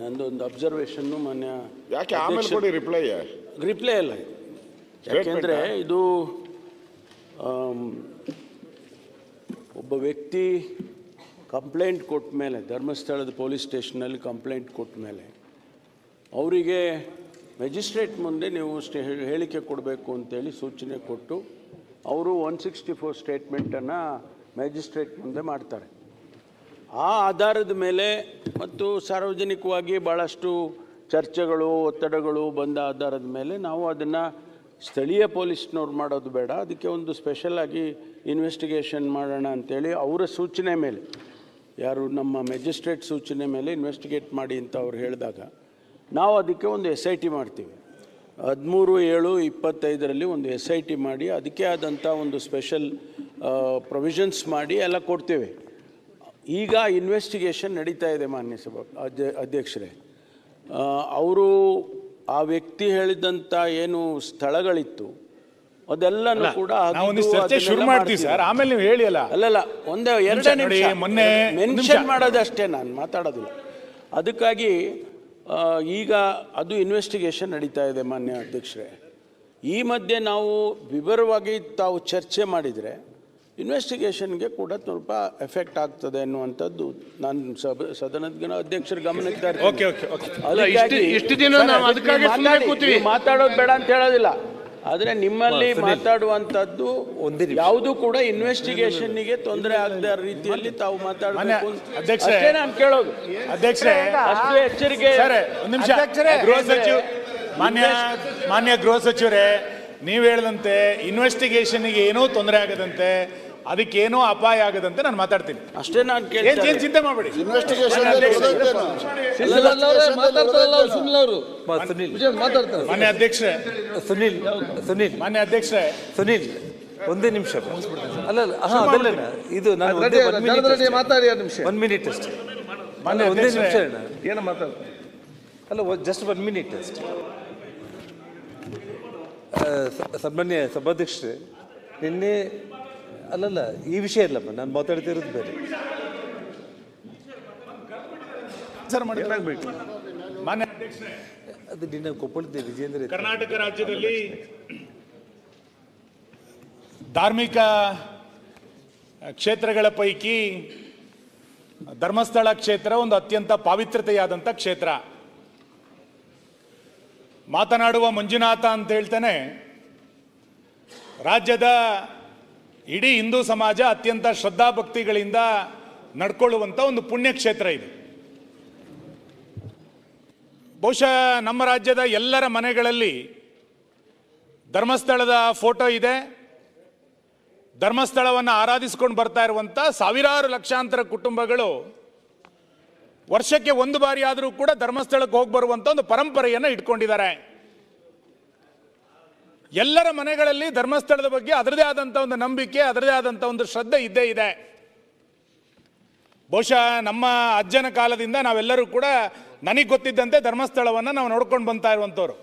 ನಂದೊಂದು ಅಬ್ಸರ್ವೇಷನ್ನು ಮಾನ್ಯ ಯಾಕೆ ಆಮೇಲೆ ಕೊಡಿ ರಿಪ್ಲೈ ರಿಪ್ಲೈ ಅಲ್ಲ ಇದು. ಯಾಕೆಂದರೆ ಇದು ಒಬ್ಬ ವ್ಯಕ್ತಿ ಕಂಪ್ಲೇಂಟ್ ಕೊಟ್ಟ ಮೇಲೆ ಧರ್ಮಸ್ಥಳದ ಪೊಲೀಸ್ ಸ್ಟೇಷನಲ್ಲಿ ಕಂಪ್ಲೇಂಟ್ ಕೊಟ್ಟ ಮೇಲೆ ಅವರಿಗೆ ಮೆಜಿಸ್ಟ್ರೇಟ್ ಮುಂದೆ ನೀವು ಸ್ಟೇ ಹೇಳಿಕೆ ಕೊಡಬೇಕು ಅಂತೇಳಿ ಸೂಚನೆ ಕೊಟ್ಟು ಅವರು ಒನ್ ಸಿಕ್ಸ್ಟಿ ಫೋರ್ ಸ್ಟೇಟ್ಮೆಂಟನ್ನು ಮ್ಯಾಜಿಸ್ಟ್ರೇಟ್ ಮುಂದೆ ಮಾಡ್ತಾರೆ. ಆ ಆಧಾರದ ಮೇಲೆ ಮತ್ತು ಸಾರ್ವಜನಿಕವಾಗಿ ಭಾಳಷ್ಟು ಚರ್ಚೆಗಳು, ಒತ್ತಡಗಳು ಬಂದ ಆಧಾರದ ಮೇಲೆ ನಾವು ಅದನ್ನು ಸ್ಥಳೀಯ ಪೊಲೀಸ್ನವ್ರು ಮಾಡೋದು ಬೇಡ. ಅದಕ್ಕೆ ಒಂದು ಸ್ಪೆಷಲ್ ಆಗಿ ಇನ್ವೆಸ್ಟಿಗೇಷನ್ ಮಾಡೋಣ ಅಂತೇಳಿ ಅವರ ಸೂಚನೆ ಮೇಲೆ, ಯಾರು ನಮ್ಮ ಮೆಜಿಸ್ಟ್ರೇಟ್ ಸೂಚನೆ ಮೇಲೆ ಇನ್ವೆಸ್ಟಿಗೇಟ್ ಮಾಡಿ ಅಂತ ಅವ್ರು ಹೇಳಿದಾಗ ನಾವು ಅದಕ್ಕೆ ಒಂದು ಎಸ್ ಐ ಟಿ ಮಾಡ್ತೀವಿ. ಹದಿಮೂರು ಏಳು ಇಪ್ಪತ್ತೈದರಲ್ಲಿ ಒಂದು ಎಸ್ ಐ ಟಿ ಮಾಡಿ ಅದಕ್ಕೆ ಆದಂಥ ಒಂದು ಸ್ಪೆಷಲ್ ಪ್ರೊವಿಷನ್ಸ್ ಮಾಡಿ ಎಲ್ಲ ಕೊಡ್ತೇವೆ. ಈಗ ಇನ್ವೆಸ್ಟಿಗೇಷನ್ ನಡೀತಾ ಇದೆ ಮಾನ್ಯ ಸಭಾ ಅಧ್ಯ ಅಧ್ಯಕ್ಷರೇ. ಅವರು ಆ ವ್ಯಕ್ತಿ ಹೇಳಿದಂಥ ಏನು ಸ್ಥಳಗಳಿತ್ತು ಅದೆಲ್ಲನೂ ಕೂಡ ಶುರು ಮಾಡ್ತೀವಿ ಸರ್. ಆಮೇಲೆ ನೀವು ಹೇಳಿ ಅಲ್ಲ. ಅಲ್ಲಲ್ಲ ಒಂದೇ ಎರಡೇ ನಿಮಿಷ. ಮೊನ್ನೆ. ಮೆನ್ಷನ್ ಮಾಡೋದಷ್ಟೇ ನಾನು ಮಾತಾಡೋದಿಲ್ಲ ಅದಕ್ಕಾಗಿ ಈಗ ಅದು ಇನ್ವೆಸ್ಟಿಗೇಷನ್ ನಡೀತಾ ಇದೆ ಮಾನ್ಯ ಅಧ್ಯಕ್ಷರೇ. ಈ ಮಧ್ಯೆ ನಾವು ವಿವರವಾಗಿ ತಾವು ಚರ್ಚೆ ಮಾಡಿದರೆ ಇನ್ವೆಸ್ಟಿಗೇಷನ್ಗೆ ಕೂಡ ಸ್ವಲ್ಪ ಎಫೆಕ್ಟ್ ಆಗ್ತದೆ ಅನ್ನುವಂಥದ್ದು ನಾನು ಸಭ ಸದನದ ಗಣ ಅಧ್ಯಕ್ಷರ ಗಮನಕ್ಕೆ. ಓಕೆ ಓಕೆ ಓಕೆ ಅದಕ್ಕಾಗಿ- ಇಷ್ಟು- ಇಷ್ಟು ದಿನ ನಾವು ಅದಕ್ಕಾಗಿ ಸುಮ್ಮನೆ ಕೂತೀವಿ. ಮಾತಾಡೋದು ಬೇಡ ಅಂತ ಹೇಳೋದಿಲ್ಲ ಆದರೆ ನಿಮ್ಮಲ್ಲಿ ಮಾತಾಡುವಂತದ್ದು ಯಾವುದು ಕೂಡ ಇನ್ವೆಸ್ಟಿಗೇಷನ್ಗೆ ತೊಂದರೆ ಆಗದ ರೀತಿಯಲ್ಲಿ ತಾವು ಮಾತಾಡಬೇಕು ಅಧ್ಯಕ್ಷರೇ. ಅಷ್ಟೇ ನಾನು ಕೇಳೋದು ಅಧ್ಯಕ್ಷರೇ ಅಷ್ಟು ಎಚ್ಚರಿಕೆ ಸರ್ ಒಂದು ನಿಮಿಷ ಗೃಹ ಸಚಿವ ಮಾನ್ಯ ಮಾನ್ಯ ಗೃಹ ಸಚಿವರೇ ನೀವು ಹೇಳಿದಂತೆ ಇನ್ವೆಸ್ಟಿಗೇಷನ್ಗೆ ಏನೂ ತೊಂದರೆ ಆಗದಂತೆ ಅದಕ್ಕೇನೋ ಅಪಾಯ ಆಗದಂತೆ ನಾನು ಮಾತಾಡ್ತೀನಿ. ಅಷ್ಟೇ ನಾನು ಏನ್ ಏನ್ ಚಿಂತೆ ಮಾಡಬೇಡಿ. ಇನ್ವೆಸ್ಟಿಗೇಷನ್ ಮಾತಾಡ್ತಾರೆ. ಮಾನ್ಯ ಅಧ್ಯಕ್ಷರೇ ಸುನಿಲ್ ಸುನಿಲ್. ಮಾನ್ಯ ಅಧ್ಯಕ್ಷರೇ ಸುನಿಲ್ ಒಂದೇ ನಿಮಿಷ ಅಲ್ಲ ಅಲ್ಲ ಹಾ ಅದಲ್ಲ ಇದು ನಾನು ಮಾತಾಡಿ ಎರಡು ನಿಮಿಷ. ಒನ್ ಮಿನಿಟ್ ಅಷ್ಟೇ. ಮಾನ್ಯ ಒಂದೇ ನಿಮಿಷ ಏನು ಮಾತಾಡ್ತಾರೆ ಅಲ್ಲ ಜಸ್ಟ್ ಒನ್ ಮಿನಿಟ್ ಅಷ್ಟೇ. ಸನ್ಮಾನ್ಯ ಸಭಾಧ್ಯಕ್ಷರೇ ನಿನ್ನೆ ಅಲ್ಲಲ್ಲ ಈ ವಿಷಯ ಇಲ್ಲಪ್ಪ ನಾನು ಮಾತಾಡ್ತಿರೋದು ಬೇರೆ. ಮಾನ್ಯ ಅಧ್ಯಕ್ಷರೇ. ಅದು ನಿನ್ನ ಕೊಪ್ಪಳದ ವಿಜೇಂದ್ರ ಕರ್ನಾಟಕ ರಾಜ್ಯದಲ್ಲಿ ಧಾರ್ಮಿಕ ಕ್ಷೇತ್ರಗಳ ಪೈಕಿ ಧರ್ಮಸ್ಥಳ ಕ್ಷೇತ್ರ ಒಂದು ಅತ್ಯಂತ ಪಾವಿತ್ರತೆಯಾದಂಥ ಕ್ಷೇತ್ರ. ಮಾತನಾಡುವ ಮಂಜುನಾಥ ಅಂತ ಹೇಳ್ತಾನೆ ರಾಜ್ಯದ ಇಡೀ ಹಿಂದೂ ಸಮಾಜ ಅತ್ಯಂತ ಶ್ರದ್ಧಾಭಕ್ತಿಗಳಿಂದ ನಡ್ಕೊಳ್ಳುವಂಥ ಒಂದು ಪುಣ್ಯಕ್ಷೇತ್ರ ಇದು. ಬಹುಶಃ ನಮ್ಮ ರಾಜ್ಯದ ಎಲ್ಲರ ಮನೆಗಳಲ್ಲಿ ಧರ್ಮಸ್ಥಳದ ಫೋಟೋ ಇದೆ. ಧರ್ಮಸ್ಥಳವನ್ನು ಆರಾಧಿಸ್ಕೊಂಡು ಬರ್ತಾ ಇರುವಂಥ ಸಾವಿರಾರು ಲಕ್ಷಾಂತರ ಕುಟುಂಬಗಳು ವರ್ಷಕ್ಕೆ ಒಂದು ಬಾರಿ ಆದರೂ ಕೂಡ ಧರ್ಮಸ್ಥಳಕ್ಕೆ ಹೋಗಿ ಬರುವಂಥ ಒಂದು ಪರಂಪರೆಯನ್ನು ಇಟ್ಕೊಂಡಿದ್ದಾರೆ. ಎಲ್ಲರ ಮನೆಗಳಲ್ಲಿ ಧರ್ಮಸ್ಥಳದ ಬಗ್ಗೆ ಅದರದೇ ಆದಂಥ ಒಂದು ನಂಬಿಕೆ, ಅದರದೇ ಆದಂಥ ಒಂದು ಶ್ರದ್ಧೆ ಇದ್ದೇ ಇದೆ. ಬಹುಶಃ ನಮ್ಮ ಅಜ್ಜನ ಕಾಲದಿಂದ ನಾವೆಲ್ಲರೂ ಕೂಡ ನನಗೆ ಗೊತ್ತಿದ್ದಂತೆ ಧರ್ಮಸ್ಥಳವನ್ನು ನಾವು ನೋಡ್ಕೊಂಡು ಬಂತಾ ಇರುವಂಥವ್ರು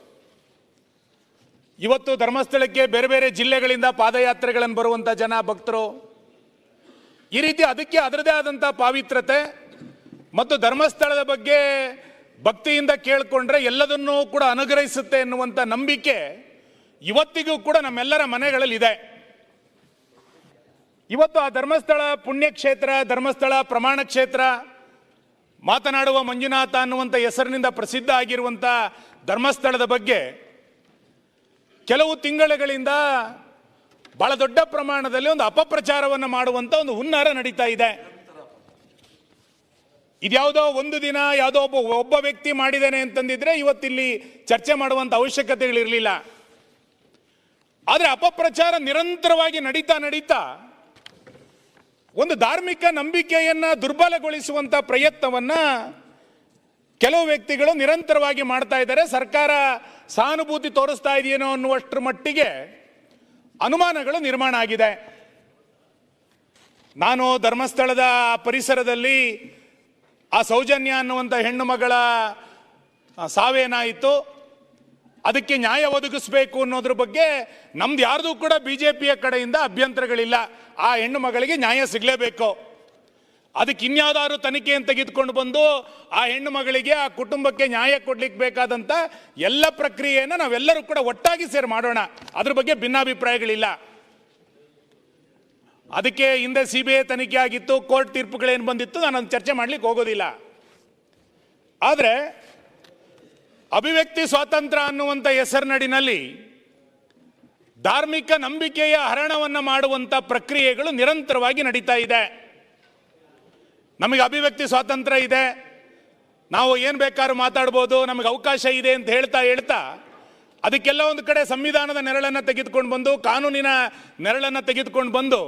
ಇವತ್ತು ಧರ್ಮಸ್ಥಳಕ್ಕೆ ಬೇರೆ ಬೇರೆ ಜಿಲ್ಲೆಗಳಿಂದ ಪಾದಯಾತ್ರೆಗಳನ್ನು ಬರುವಂಥ ಜನ, ಭಕ್ತರು. ಈ ರೀತಿ ಅದಕ್ಕೆ ಅದರದೇ ಆದಂಥ ಪಾವಿತ್ರತೆ ಮತ್ತು ಧರ್ಮಸ್ಥಳದ ಬಗ್ಗೆ ಭಕ್ತಿಯಿಂದ ಕೇಳಿಕೊಂಡ್ರೆ ಎಲ್ಲದನ್ನೂ ಕೂಡ ಅನುಗ್ರಹಿಸುತ್ತೆ ಎನ್ನುವಂಥ ನಂಬಿಕೆ ಇವತ್ತಿಗೂ ಕೂಡ ನಮ್ಮೆಲ್ಲರ ಮನೆಗಳಲ್ಲಿ ಇದೆ ಇವತ್ತು ಆ ಧರ್ಮಸ್ಥಳ ಪುಣ್ಯಕ್ಷೇತ್ರ, ಧರ್ಮಸ್ಥಳ ಪ್ರಮಾಣ ಕ್ಷೇತ್ರ, ಮಾತನಾಡುವ ಮಂಜುನಾಥ ಅನ್ನುವಂಥ ಹೆಸರಿನಿಂದ ಪ್ರಸಿದ್ಧ ಆಗಿರುವಂಥ ಧರ್ಮಸ್ಥಳದ ಬಗ್ಗೆ ಕೆಲವು ತಿಂಗಳುಗಳಿಂದ ಬಹಳ ದೊಡ್ಡ ಪ್ರಮಾಣದಲ್ಲಿ ಒಂದು ಅಪಪ್ರಚಾರವನ್ನು ಮಾಡುವಂಥ ಒಂದು ಹುನ್ನಾರ ನಡೀತಾ ಇದೆ. ಇದ್ಯಾವುದೋ ಒಂದು ದಿನ ಯಾವುದೋ ಒಬ್ಬ ಒಬ್ಬ ವ್ಯಕ್ತಿ ಮಾಡಿದ್ದೇನೆ ಅಂತಂದಿದ್ರೆ ಇವತ್ತಿಲ್ಲಿ ಚರ್ಚೆ ಮಾಡುವಂಥ ಅವಶ್ಯಕತೆಗಳಿರಲಿಲ್ಲ. ಆದರೆ ಅಪಪ್ರಚಾರ ನಿರಂತರವಾಗಿ ನಡೀತಾ ನಡೀತಾ ಒಂದು ಧಾರ್ಮಿಕ ನಂಬಿಕೆಯನ್ನು ದುರ್ಬಲಗೊಳಿಸುವಂಥ ಪ್ರಯತ್ನವನ್ನು ಕೆಲವು ವ್ಯಕ್ತಿಗಳು ನಿರಂತರವಾಗಿ ಮಾಡ್ತಾ ಇದ್ದಾರೆ. ಸರ್ಕಾರ ಸಹಾನುಭೂತಿ ತೋರಿಸ್ತಾ ಇದೆಯೇನೋ ಅನ್ನುವಷ್ಟರ ಮಟ್ಟಿಗೆ ಅನುಮಾನಗಳು ನಿರ್ಮಾಣ ಆಗಿದೆ. ನಾನು ಧರ್ಮಸ್ಥಳದ ಪರಿಸರದಲ್ಲಿ ಆ ಸೌಜನ್ಯ ಅನ್ನುವಂಥ ಹೆಣ್ಣು ಮಗಳ ಸಾವೇನಾಯಿತು ಅದಕ್ಕೆ ನ್ಯಾಯ ಒದಗಿಸಬೇಕು ಅನ್ನೋದ್ರ ಬಗ್ಗೆ ನಮ್ದು ಯಾರ್ದು ಕೂಡ ಬಿ ಜೆ ಪಿಯ ಕಡೆಯಿಂದ ಅಭ್ಯಂತರಗಳಿಲ್ಲ. ಆ ಹೆಣ್ಣು ಮಗಳಿಗೆ ನ್ಯಾಯ ಸಿಗಲೇಬೇಕು. ಅದಕ್ಕೆ ಇನ್ಯಾವುದಾದ್ರು ತನಿಖೆಯನ್ನು ತೆಗೆದುಕೊಂಡು ಬಂದು ಆ ಹೆಣ್ಣು ಮಗಳಿಗೆ ಆ ಕುಟುಂಬಕ್ಕೆ ನ್ಯಾಯ ಕೊಡ್ಲಿಕ್ಕೆ ಬೇಕಾದಂತ ಎಲ್ಲ ಪ್ರಕ್ರಿಯೆಯನ್ನು ನಾವೆಲ್ಲರೂ ಕೂಡ ಒಟ್ಟಾಗಿ ಸೇರಿ ಮಾಡೋಣ. ಅದ್ರ ಬಗ್ಗೆ ಭಿನ್ನಾಭಿಪ್ರಾಯಗಳಿಲ್ಲ. ಅದಕ್ಕೆ ಹಿಂದೆ ಸಿ ಬಿ ಐ ತನಿಖೆ ಆಗಿತ್ತು, ಕೋರ್ಟ್ ತೀರ್ಪುಗಳೇನು ಬಂದಿತ್ತು ನಾನು ಚರ್ಚೆ ಮಾಡ್ಲಿಕ್ಕೆ ಹೋಗೋದಿಲ್ಲ. ಆದರೆ ಅಭಿವ್ಯಕ್ತಿ ಸ್ವಾತಂತ್ರ್ಯ ಅನ್ನುವಂಥ ಹೆಸರಿನಡಿನಲ್ಲಿ ಧಾರ್ಮಿಕ ನಂಬಿಕೆಯ ಹರಣವನ್ನು ಮಾಡುವಂಥ ಪ್ರಕ್ರಿಯೆಗಳು ನಿರಂತರವಾಗಿ ನಡೀತಾ ಇದೆ. ನಮಗೆ ಅಭಿವ್ಯಕ್ತಿ ಸ್ವಾತಂತ್ರ್ಯ ಇದೆ. ನಾವು ಏನು ಬೇಕಾದ್ರೂ ಮಾತಾಡ್ಬೋದು, ನಮಗೆ ಅವಕಾಶ ಇದೆ ಅಂತ ಹೇಳ್ತಾ ಹೇಳ್ತಾ ಅದಕ್ಕೆಲ್ಲ ಒಂದು ಕಡೆ ಸಂವಿಧಾನದ ನೆರಳನ್ನು ತೆಗೆದುಕೊಂಡು ಬಂದು, ಕಾನೂನಿನ ನೆರಳನ್ನು ತೆಗೆದುಕೊಂಡು ಬಂದು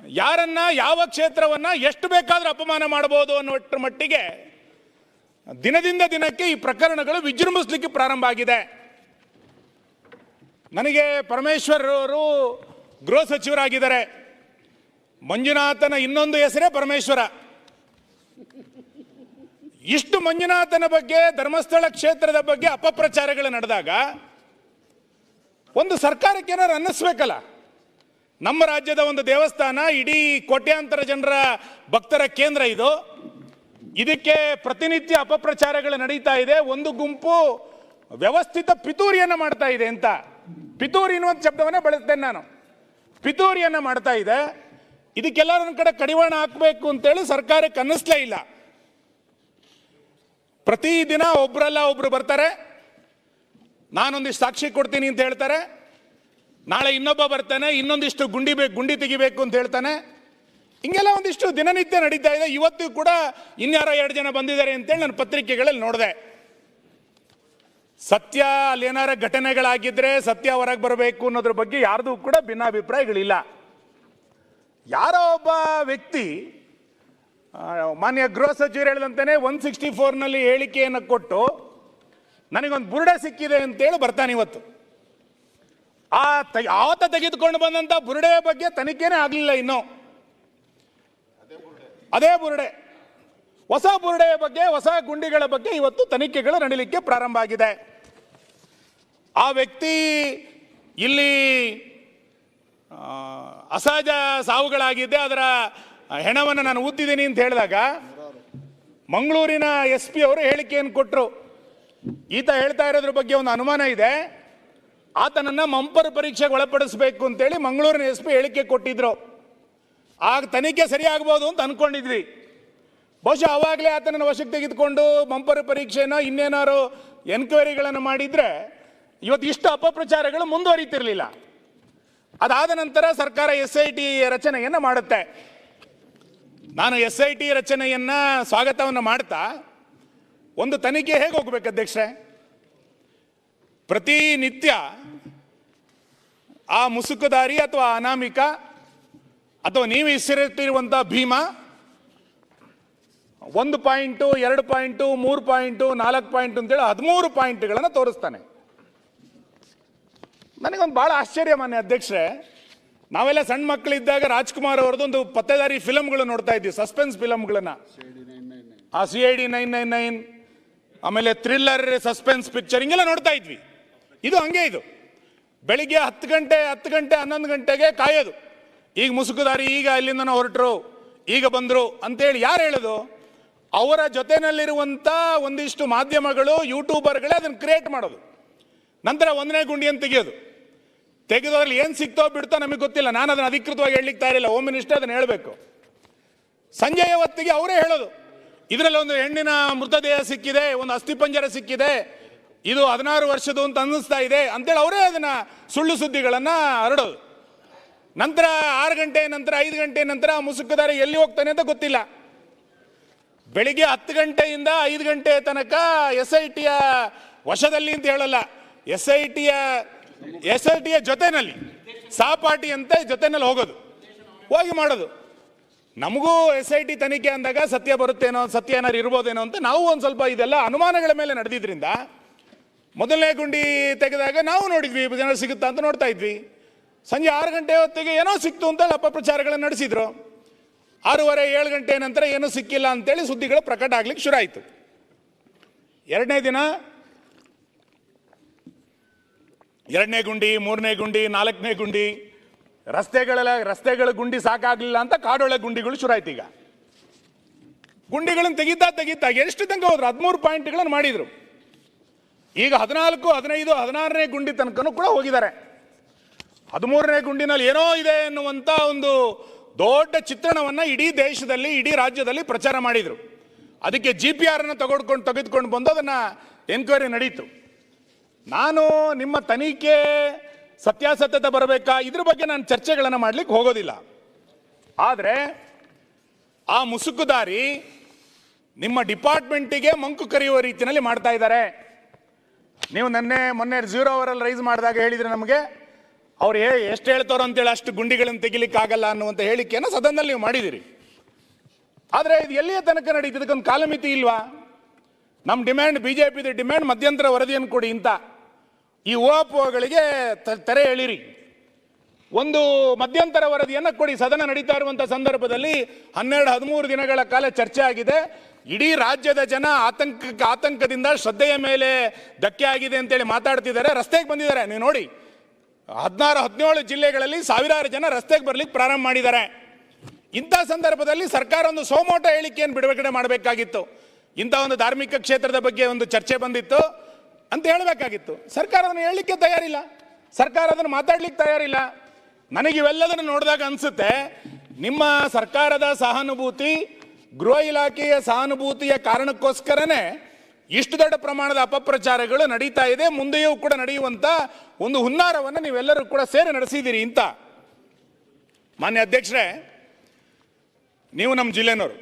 ಯಾರನ್ನ, ಯಾವ ಕ್ಷೇತ್ರವನ್ನು, ಎಷ್ಟು ಬೇಕಾದರೂ ಅಪಮಾನ ಮಾಡ್ಬೋದು ಅನ್ನೋ ಮಟ್ಟಿಗೆ ದಿನದಿಂದ ದಿನಕ್ಕೆ ಈ ಪ್ರಕರಣಗಳು ವಿಜೃಂಭಿಸಲಿಕ್ಕೆ ಪ್ರಾರಂಭ ಆಗಿದೆ. ನನಗೆ ಪರಮೇಶ್ವರ್ ಅವರು ಗೃಹ ಸಚಿವರಾಗಿದ್ದಾರೆ. ಮಂಜುನಾಥನ ಇನ್ನೊಂದು ಹೆಸರೇ ಪರಮೇಶ್ವರ. ಇಷ್ಟು ಮಂಜುನಾಥನ ಬಗ್ಗೆ, ಧರ್ಮಸ್ಥಳ ಕ್ಷೇತ್ರದ ಬಗ್ಗೆ ಅಪಪ್ರಚಾರಗಳು ನಡೆದಾಗ ಒಂದು ಸರ್ಕಾರಕ್ಕೆ ಏನಾರು ಅನ್ನಿಸ್ಬೇಕಲ್ಲ? ನಮ್ಮ ರಾಜ್ಯದ ಒಂದು ದೇವಸ್ಥಾನ, ಇಡೀ ಕೋಟ್ಯಾಂತರ ಜನರ ಭಕ್ತರ ಕೇಂದ್ರ ಇದು. ಇದಕ್ಕೆ ಪ್ರತಿನಿತ್ಯ ಅಪಪ್ರಚಾರಗಳು ನಡೀತಾ ಇದೆ. ಒಂದು ಗುಂಪು ವ್ಯವಸ್ಥಿತ ಪಿತೂರಿಯನ್ನು ಮಾಡ್ತಾ ಇದೆ ಅಂತ. ಪಿತೂರಿ ಅನ್ನುವಂಥ ಶಬ್ದವನ್ನೇ ಬಳಸ್ತೇನೆ ನಾನು. ಪಿತೂರಿಯನ್ನು ಮಾಡ್ತಾ ಇದೆ. ಇದಕ್ಕೆಲ್ಲ ನನ್ನ ಕಡೆ ಕಡಿವಾಣ ಹಾಕಬೇಕು ಅಂತೇಳಿ ಸರ್ಕಾರಕ್ಕೆ ಅನ್ನಿಸ್ಲೇ ಇಲ್ಲ. ಪ್ರತಿದಿನ ಒಬ್ಬರಲ್ಲ ಒಬ್ರು ಬರ್ತಾರೆ. ನಾನೊಂದಿಷ್ಟು ಸಾಕ್ಷಿ ಕೊಡ್ತೀನಿ ಅಂತ ಹೇಳ್ತಾರೆ. ನಾಳೆ ಇನ್ನೊಬ್ಬ ಬರ್ತಾನೆ, ಇನ್ನೊಂದಿಷ್ಟು ಗುಂಡಿ ಬೇಕು ಗುಂಡಿ ತೆಗಿಬೇಕು ಅಂತ ಹೇಳ್ತಾನೆ. ಹಿಂಗೆಲ್ಲ ಒಂದಿಷ್ಟು ದಿನನಿತ್ಯ ನಡೀತಾ ಇದೆ. ಇವತ್ತು ಕೂಡ ಇನ್ಯಾರೋ ಎರಡು ಜನ ಬಂದಿದ್ದಾರೆ ಅಂತೇಳಿ ನಾನು ಪತ್ರಿಕೆಗಳಲ್ಲಿ ನೋಡಿದೆ. ಸತ್ಯ, ಅಲ್ಲಿ ಏನಾರ ಘಟನೆಗಳಾಗಿದ್ರೆ ಸತ್ಯ ಹೊರಗೆ ಬರಬೇಕು ಅನ್ನೋದ್ರ ಬಗ್ಗೆ ಯಾರ್ದು ಕೂಡ ಭಿನ್ನಾಭಿಪ್ರಾಯಗಳಿಲ್ಲ. ಯಾರೋ ಒಬ್ಬ ವ್ಯಕ್ತಿ ಮಾನ್ಯ ಗೃಹ ಸಚಿವರು ಹೇಳಿದಂತೆ ಒನ್ ಸಿಕ್ಸ್ಟಿ ಫೋರ್ನಲ್ಲಿ ಹೇಳಿಕೆಯನ್ನು ಕೊಟ್ಟು, ನನಗೊಂದು ಬುರುಡೆ ಸಿಕ್ಕಿದೆ ಅಂತೇಳಿ ಬರ್ತಾನೆ ಇವತ್ತು. ಆ ತ, ಆತ ತೆಗೆದುಕೊಂಡು ಬಂದಂತ ಬುರುಡೆ ಬಗ್ಗೆ ತನಿಖೆನೇ ಆಗಲಿಲ್ಲ ಇನ್ನು. ಅದೇ ಬುರುಡೆ. ಹೊಸ ಬುರುಡೆಯ ಬಗ್ಗೆ, ಹೊಸ ಗುಂಡಿಗಳ ಬಗ್ಗೆ ಇವತ್ತು ತನಿಖೆಗಳು ನಡೀಲಿಕ್ಕೆ ಪ್ರಾರಂಭ ಆಗಿದೆ. ಆ ವ್ಯಕ್ತಿ ಇಲ್ಲಿ ಅಸಹಜ ಸಾವುಗಳಾಗಿದ್ದೆ, ಅದರ ಹೆಣವನ್ನು ನಾನು ಊದ್ದಿದ್ದೀನಿ ಅಂತ ಹೇಳಿದಾಗ ಮಂಗಳೂರಿನ ಎಸ್ ಪಿ ಅವರು ಹೇಳಿಕೆಯನ್ನು ಕೊಟ್ಟರು ಈತ ಹೇಳ್ತಾ ಇರೋದ್ರ ಬಗ್ಗೆ ಒಂದು ಅನುಮಾನ ಇದೆ. ಆತನನ್ನ ಮಂಪರ್ ಪರೀಕ್ಷೆಗೆ ಒಳಪಡಿಸಬೇಕು ಅಂತೇಳಿ ಮಂಗಳೂರಿನ ಎಸ್ ಪಿ ಹೇಳಿಕೆ ಕೊಟ್ಟಿದ್ರು. ಆಗ ತನಿಖೆ ಸರಿಯಾಗ್ಬೋದು ಅಂತ ಅನ್ಕೊಂಡಿದ್ವಿ. ಬಹುಶಃ ಅವಾಗಲೇ ಆತನನ್ನು ವಶಕ್ಕೆ ತೆಗೆದುಕೊಂಡು ಮಂಪರು ಪರೀಕ್ಷೆನ ಇನ್ನೇನಾರು ಎನ್ಕ್ವೈರಿಗಳನ್ನು ಮಾಡಿದ್ರೆ ಇವತ್ತು ಇಷ್ಟು ಅಪಪ್ರಚಾರಗಳು ಮುಂದುವರಿತಿರ್ಲಿಲ್ಲ. ಅದಾದ ನಂತರ ಸರ್ಕಾರ ಎಸ್ ಐ ಟಿ ರಚನೆಯನ್ನು ಮಾಡುತ್ತೆ. ನಾನು ಎಸ್ ಐ ಟಿ ರಚನೆಯನ್ನ ಸ್ವಾಗತವನ್ನು ಮಾಡ್ತಾ ಒಂದು ತನಿಖೆ ಹೇಗೆ ಹೋಗ್ಬೇಕು ಅಧ್ಯಕ್ಷರೇ? ಪ್ರತಿನಿತ್ಯ ಆ ಮುಸುಕುದಾರಿ ಅಥವಾ ಅನಾಮಿಕ ಅಥವಾ ನೀವು ಹೆಸರಿಟ್ಟಿರುವಂಥ ಭೀಮ? ಒಂದು ಪಾಯಿಂಟು, ಎರಡು ಪಾಯಿಂಟು, ಮೂರು ಪಾಯಿಂಟು, ನಾಲ್ಕು ಪಾಯಿಂಟ್ ಅಂತೇಳಿ ಹದಿಮೂರು ಪಾಯಿಂಟ್ಗಳನ್ನು ತೋರಿಸ್ತಾನೆ. ನನಗೊಂದು ಭಾಳ ಆಶ್ಚರ್ಯ ಮಾನ್ಯ ಅಧ್ಯಕ್ಷರೇ, ನಾವೆಲ್ಲ ಸಣ್ಣ ಮಕ್ಕಳಿದ್ದಾಗ ರಾಜ್ಕುಮಾರ್ ಅವ್ರದ್ದೊಂದು ಪತ್ತೆದಾರಿ ಫಿಲಮ್ಗಳು ನೋಡ್ತಾ ಇದ್ವಿ, ಸಸ್ಪೆನ್ಸ್ ಫಿಲಮ್ಗಳನ್ನು ಆ C I D nine nine nine, ಆಮೇಲೆ ಥ್ರಿಲ್ಲರ್, ಸಸ್ಪೆನ್ಸ್ ಪಿಕ್ಚರ್, ಹಿಂಗೆಲ್ಲ ನೋಡ್ತಾ ಇದ್ವಿ. ಇದು ಹಂಗೆ ಇದು. ಬೆಳಿಗ್ಗೆ ಹತ್ತು ಗಂಟೆ ಹತ್ತು ಗಂಟೆ, ಹನ್ನೊಂದು ಗಂಟೆಗೆ ಕಾಯೋದು. ಈಗ ಮುಸುಕುದಾರಿ ಈಗ ಅಲ್ಲಿಂದ ಹೊರಟರು, ಈಗ ಬಂದರು ಅಂತೇಳಿ ಯಾರು ಹೇಳೋದು? ಅವರ ಜೊತೆನಲ್ಲಿರುವಂಥ ಒಂದಿಷ್ಟು ಮಾಧ್ಯಮಗಳು, ಯೂಟ್ಯೂಬರ್ಗಳೇ ಅದನ್ನು ಕ್ರಿಯೇಟ್ ಮಾಡೋದು. ನಂತರ ಒಂದನೇ ಗುಂಡಿಯನ್ನು ತೆಗೆಯೋದು. ತೆಗೆದೋದ್ರಲ್ಲಿ ಏನು ಸಿಕ್ತೋ ಬಿಡ್ತೋ ನಮಗೆ ಗೊತ್ತಿಲ್ಲ. ನಾನು ಅದನ್ನು ಅಧಿಕೃತವಾಗಿ ಹೇಳಲಿಕ್ಕೆ ತಯಾರಿಲ್ಲ. ಹೋಮ್ ಮಿನಿಸ್ಟರ್ ಅದನ್ನು ಹೇಳಬೇಕು. ಸಂಜೆಯ ಹೊತ್ತಿಗೆ ಅವರೇ ಹೇಳೋದು. ಇದರಲ್ಲಿ ಒಂದು ಹೆಣ್ಣಿನ ಮೃತದೇಹ ಸಿಕ್ಕಿದೆ, ಒಂದು ಅಸ್ಥಿಪಂಜರ ಸಿಕ್ಕಿದೆ, ಇದು ಹದಿನಾರು ವರ್ಷದ್ದು ಅಂತ ಅನ್ನಿಸ್ತಾ ಇದೆ ಅಂತೇಳಿ ಅವರೇ ಅದನ್ನು ಸುಳ್ಳು ಸುದ್ದಿಗಳನ್ನು ಹರಡೋದು. ನಂತರ ಆರು ಗಂಟೆ ನಂತರ ಐದು ಗಂಟೆ ನಂತರ ಆ ಮುಸುಕುದಾರಿ ಎಲ್ಲಿ ಹೋಗ್ತಾನೆ ಅಂತ ಗೊತ್ತಿಲ್ಲ. ಬೆಳಿಗ್ಗೆ ಹತ್ತು ಗಂಟೆಯಿಂದ ಐದು ಗಂಟೆ ತನಕ ಎಸ್ ಐ ಟಿಯ ವಶದಲ್ಲಿ ಅಂತ ಹೇಳಲ್ಲ. ಎಸ್ ಐ ಟಿಯ ಎಸ್ ಐ ಟಿಯ ಜೊತೆನಲ್ಲಿ ಸಹಪಾಠಿ ಅಂತ ಜೊತೆನಲ್ಲಿ ಹೋಗೋದು. ಹೋಗಿ ಮಾಡೋದು. ನಮಗೂ ಎಸ್ ಐ ಟಿ ತನಿಖೆ ಅಂದಾಗ ಸತ್ಯ ಬರುತ್ತೇನೋ, ಸತ್ಯ ಏನಾರು ಇರ್ಬೋದೇನೋ ಅಂತ ನಾವು ಒಂದು ಸ್ವಲ್ಪ ಇದೆಲ್ಲ ಅನುಮಾನಗಳ ಮೇಲೆ ನಡೆದಿದ್ರಿಂದ ಮೊದಲನೇ ಗುಂಡಿ ತೆಗೆದಾಗ ನಾವು ನೋಡಿದ್ವಿ, ಜನರು ಸಿಗುತ್ತಾ ಅಂತ ನೋಡ್ತಾ ಇದ್ವಿ. ಸಂಜೆ ಆರು ಗಂಟೆ ಹೊತ್ತಿಗೆ ಏನೋ ಸಿಕ್ತು ಅಂತ ಅಪಪ್ರಚಾರಗಳನ್ನು ನಡೆಸಿದ್ರು. ಆರೂವರೆ ಏಳು ಗಂಟೆ ನಂತರ ಏನೂ ಸಿಕ್ಕಿಲ್ಲ ಅಂತೇಳಿ ಸುದ್ದಿಗಳು ಪ್ರಕಟ ಆಗ್ಲಿಕ್ಕೆ ಶುರು ಆಯಿತು. ಎರಡನೇ ದಿನ ಎರಡನೇ ಗುಂಡಿ, ಮೂರನೇ ಗುಂಡಿ, ನಾಲ್ಕನೇ ಗುಂಡಿ, ರಸ್ತೆಗಳೆಲ್ಲ ರಸ್ತೆಗಳ ಗುಂಡಿ ಸಾಕಾಗ್ಲಿಲ್ಲ ಅಂತ ಕಾಡೊಳ ಗುಂಡಿಗಳು ಶುರು ಆಯ್ತು ಈಗ. ಗುಂಡಿಗಳನ್ನು ತೆಗೀತಾ ತೆಗೀತಾ ಎಷ್ಟು ತನಕ ಹೋದ್ರು? ಹದಿಮೂರು ಪಾಯಿಂಟ್ಗಳನ್ನು ಮಾಡಿದರು. ಈಗ ಹದಿನಾಲ್ಕು, ಹದಿನೈದು, ಹದಿನಾರನೇ ಗುಂಡಿ ತನಕನೂ ಕೂಡ ಹೋಗಿದ್ದಾರೆ. ಹದಿಮೂರನೇ ಗುಂಡಿನಲ್ಲಿ ಏನೋ ಇದೆ ಎನ್ನುವಂಥ ಒಂದು ದೊಡ್ಡ ಚಿತ್ರಣವನ್ನ ಇಡೀ ದೇಶದಲ್ಲಿ, ಇಡೀ ರಾಜ್ಯದಲ್ಲಿ ಪ್ರಚಾರ ಮಾಡಿದ್ರು. ಅದಕ್ಕೆ ಜಿ ಪಿ ಆರನ್ನು ತಗೊಂಡ್ಕೊಂಡು, ತೆಗೆದುಕೊಂಡು ಬಂದು ಅದನ್ನ ಎನ್ಕ್ವೈರಿ ನಡೀತು. ನಾನು ನಿಮ್ಮ ತನಿಖೆ ಸತ್ಯಾಸತ್ಯತೆ ಬರಬೇಕಾ? ಇದ್ರ ಬಗ್ಗೆ ನಾನು ಚರ್ಚೆಗಳನ್ನು ಮಾಡ್ಲಿಕ್ಕೆ ಹೋಗೋದಿಲ್ಲ. ಆದರೆ ಆ ಮುಸುಕುದಾರಿ ನಿಮ್ಮ ಡಿಪಾರ್ಟ್ಮೆಂಟಿಗೆ ಮಂಕು ಕರೆಯುವ ರೀತಿಯಲ್ಲಿ ಮಾಡ್ತಾ ಇದ್ದಾರೆ. ನೀವು ನನ್ನೆ, ಮೊನ್ನೆ ಝೀರೋ ಅವರಲ್ಲಿ ರೈಸ್ ಮಾಡಿದಾಗ ಹೇಳಿದ್ರೆ ನಮಗೆ. ಅವ್ರು ಹೇ, ಎಷ್ಟು ಹೇಳ್ತಾರೋ ಅಂತೇಳಿ ಅಷ್ಟು ಗುಂಡಿಗಳನ್ನು ತೆಗಿಲಿಕ್ಕಾಗಲ್ಲ ಅನ್ನುವಂಥ ಹೇಳಿಕೆಯನ್ನು ಸದನದಲ್ಲಿ ನೀವು ಮಾಡಿದಿರಿ. ಆದರೆ ಇದು ಎಲ್ಲಿಯ ತನಕ ನಡೀತು? ಇದಕ್ಕೊಂದು ಕಾಲಮಿತಿ ಇಲ್ವಾ? ನಮ್ಮ ಡಿಮ್ಯಾಂಡ್ ಬಿ ಜೆ ಪಿದು ಡಿಮ್ಯಾಂಡ್ ಮಧ್ಯಂತರ ವರದಿಯನ್ನು ಕೊಡಿ ಅಂತ ಈ ಓಪೋಗಳಿಗೆ ತೆರೆ ಎಳಿರಿ. ಒಂದು ಮಧ್ಯಂತರ ವರದಿಯನ್ನು ಕೊಡಿ. ಸದನ ನಡೀತಾ ಇರುವಂಥ ಸಂದರ್ಭದಲ್ಲಿ ಹನ್ನೆರಡು, ಹದಿಮೂರು ದಿನಗಳ ಕಾಲ ಚರ್ಚೆ ಆಗಿದೆ. ಇಡೀ ರಾಜ್ಯದ ಜನ ಆತಂಕ, ಆತಂಕದಿಂದ ಶ್ರದ್ಧೆಯ ಮೇಲೆ ಧಕ್ಕೆ ಆಗಿದೆ ಅಂತೇಳಿ ಮಾತಾಡ್ತಿದ್ದಾರೆ. ರಸ್ತೆಗೆ ಬಂದಿದ್ದಾರೆ. ನೀವು ನೋಡಿ ಹದಿನಾರು, ಹದಿನೇಳು ಜಿಲ್ಲೆಗಳಲ್ಲಿ ಸಾವಿರಾರು ಜನ ರಸ್ತೆಗೆ ಬರ್ಲಿಕ್ಕೆ ಪ್ರಾರಂಭ ಮಾಡಿದ್ದಾರೆ. ಇಂಥ ಸಂದರ್ಭದಲ್ಲಿ ಸರ್ಕಾರ ಒಂದು ಸೋಮೋಟ ಹೇಳಿಕೆಯನ್ನು ಬಿಡುಗಡೆ ಮಾಡಬೇಕಾಗಿತ್ತು. ಇಂಥ ಒಂದು ಧಾರ್ಮಿಕ ಕ್ಷೇತ್ರದ ಬಗ್ಗೆ ಒಂದು ಚರ್ಚೆ ಬಂದಿತ್ತು. ಅಂತ ಹೇಳಬೇಕಾಗಿತ್ತು. ಸರ್ಕಾರ ಅದನ್ನು ಹೇಳಲಿಕ್ಕೆ ತಯಾರಿಲ್ಲ. ಸರ್ಕಾರ ಅದನ್ನು ಮಾತಾಡ್ಲಿಕ್ಕೆ ತಯಾರಿಲ್ಲ. ನನಗೆ ಇವೆಲ್ಲದನ್ನು ನೋಡಿದಾಗ ಅನಿಸುತ್ತೆ, ನಿಮ್ಮ ಸರ್ಕಾರದ ಸಹಾನುಭೂತಿ ಗೃಹ ಇಲಾಖೆಯ ಸಹಾನುಭೂತಿಯ ಕಾರಣಕ್ಕೋಸ್ಕರನೇ ಇಷ್ಟು ದೊಡ್ಡ ಪ್ರಮಾಣದ ಅಪಪ್ರಚಾರಗಳು ನಡೀತಾ ಇದೆ, ಮುಂದೆಯೂ ಕೂಡ ನಡೆಯುವಂತ ಒಂದು ಹುನ್ನಾರವನ್ನು ನೀವೆಲ್ಲರೂ ಕೂಡ ಸೇರಿ ನಡೆಸಿದ್ದೀರಿ ಇಂತ ಮಾನ್ಯ ಅಧ್ಯಕ್ಷರೇ, ನೀವು ನಮ್ಮ ಜಿಲ್ಲೆನವರು.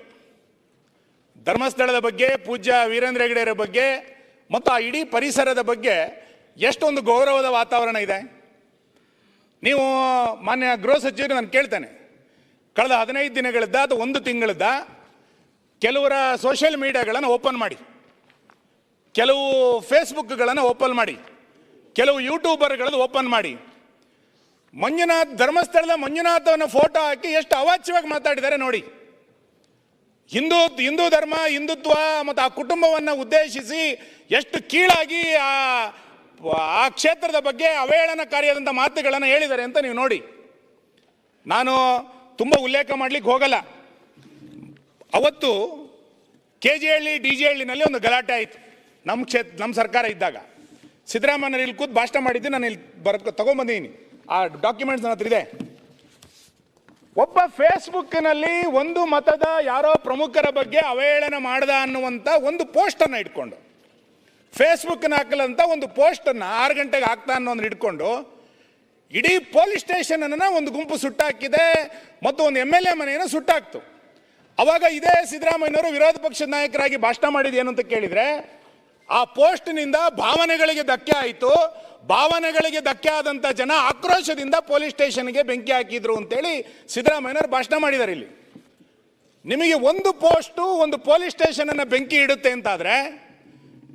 ಧರ್ಮಸ್ಥಳದ ಬಗ್ಗೆ, ಪೂಜ್ಯ ವೀರೇಂದ್ರ ಹೆಗಡೆಯರ ಬಗ್ಗೆ, ಮತ್ತು ಆ ಇಡೀ ಪರಿಸರದ ಬಗ್ಗೆ ಎಷ್ಟೊಂದು ಗೌರವದ ವಾತಾವರಣ ಇದೆ. ನೀವು ಮಾನ್ಯ ಗೃಹ ಸಚಿವರು ನಾನು ಕೇಳ್ತೇನೆ, ಕಳೆದ ಹದಿನೈದು ದಿನಗಳಿದ್ದ ಅಥವಾ ಒಂದು ತಿಂಗಳಿದ್ದ ಕೆಲವರ ಸೋಷಿಯಲ್ ಮೀಡಿಯಾಗಳನ್ನು ಓಪನ್ ಮಾಡಿ. ಕೆಲವು ಫೇಸ್ಬುಕ್ಗಳನ್ನು ಓಪನ್ ಮಾಡಿ, ಕೆಲವು ಯೂಟ್ಯೂಬರ್ಗಳನ್ನು ಓಪನ್ ಮಾಡಿ. ಮಂಜುನಾಥ್ ಧರ್ಮಸ್ಥಳದ ಮಂಜುನಾಥವನ್ನು ಫೋಟೋ ಹಾಕಿ ಎಷ್ಟು ಅವಾಚ್ಯವಾಗಿ ಮಾತಾಡಿದ್ದಾರೆ ನೋಡಿ. ಹಿಂದೂ ಹಿಂದೂ ಧರ್ಮ, ಹಿಂದುತ್ವ ಮತ್ತು ಆ ಕುಟುಂಬವನ್ನು ಉದ್ದೇಶಿಸಿ ಎಷ್ಟು ಕೀಳಾಗಿ ಆ ಆ ಕ್ಷೇತ್ರದ ಬಗ್ಗೆ ಅವಹೇಳನಕಾರಿಯಾದಂಥ ಮಾತುಗಳನ್ನು ಹೇಳಿದ್ದಾರೆ ಅಂತ ನೀವು ನೋಡಿ. ನಾನು ತುಂಬ ಉಲ್ಲೇಖ ಮಾಡಲಿಕ್ಕೆ ಹೋಗಲ್ಲ. ಅವತ್ತು K G Halli D G ಹಳ್ಳಿನಲ್ಲಿ ಒಂದು ಗಲಾಟೆ ಆಯಿತು. ನಮ್ಮ ಕ್ಷೇತ್ರ ನಮ್ಮ ಸರ್ಕಾರ ಇದ್ದಾಗ. ಸಿದ್ದರಾಮಯ್ಯ ಇಲ್ಲಿ ಕೂತು ಭಾಷಣ ಮಾಡಿದ್ದು ನಾನು ಇಲ್ಲಿ ಬರ್ ತಗೊಂಬಂದಿದ್ದೀನಿ ಆ ಡಾಕ್ಯುಮೆಂಟ್ಸ್ ನನ್ನ ಹತ್ರ ಇದೆ. ಒಬ್ಬ ಫೇಸ್ಬುಕ್ನಲ್ಲಿ ಒಂದು ಮತದ ಯಾರೋ ಪ್ರಮುಖರ ಬಗ್ಗೆ ಅವಹೇಳನ ಮಾಡ್ದ ಅನ್ನುವಂಥ ಒಂದು ಪೋಸ್ಟನ್ನು ಇಟ್ಕೊಂಡು ಫೇಸ್ಬುಕ್ನ ಹಾಕಲಂತ ಒಂದು ಪೋಸ್ಟನ್ನು ಆರು ಗಂಟೆಗೆ ಹಾಕ್ತಾ ಅನ್ನೋದನ್ನ ಇಟ್ಕೊಂಡು, ಇಡೀ ಪೊಲೀಸ್ ಸ್ಟೇಷನ್ ಅನ್ನ ಒಂದು ಗುಂಪು ಸುಟ್ಟಾಕಿದೆ ಮತ್ತು ಒಂದು ಎಂ ಎಲ್ ಎ ಮನೆಯನ್ನು ಸುಟ್ಟಾಕ್ತು. ಅವಾಗ ಇದೇ ಸಿದ್ದರಾಮಯ್ಯನವರು ವಿರೋಧ ಪಕ್ಷದ ನಾಯಕರಾಗಿ ಭಾಷಣ ಮಾಡಿದ ಏನು ಅಂತ ಕೇಳಿದ್ರೆ ಆ ಪೋಸ್ಟ್ನಿಂದ ಭಾವನೆಗಳಿಗೆ ಧಕ್ಕೆ ಆಯಿತು. ಭಾವನೆಗಳಿಗೆ ಧಕ್ಕೆ ಆದಂಥ ಜನ ಆಕ್ರೋಶದಿಂದ ಪೊಲೀಸ್ ಸ್ಟೇಷನ್ಗೆ ಬೆಂಕಿ ಹಾಕಿದ್ರು ಅಂತೇಳಿ ಸಿದ್ದರಾಮಯ್ಯನವರು ಭಾಷಣ ಮಾಡಿದ್ದಾರೆ ಇಲ್ಲಿ. ನಿಮಗೆ ಒಂದು ಪೋಸ್ಟು ಒಂದು ಪೊಲೀಸ್ ಸ್ಟೇಷನ್ ಅನ್ನ ಬೆಂಕಿ ಇಡುತ್ತೆ ಅಂತಾದರೆ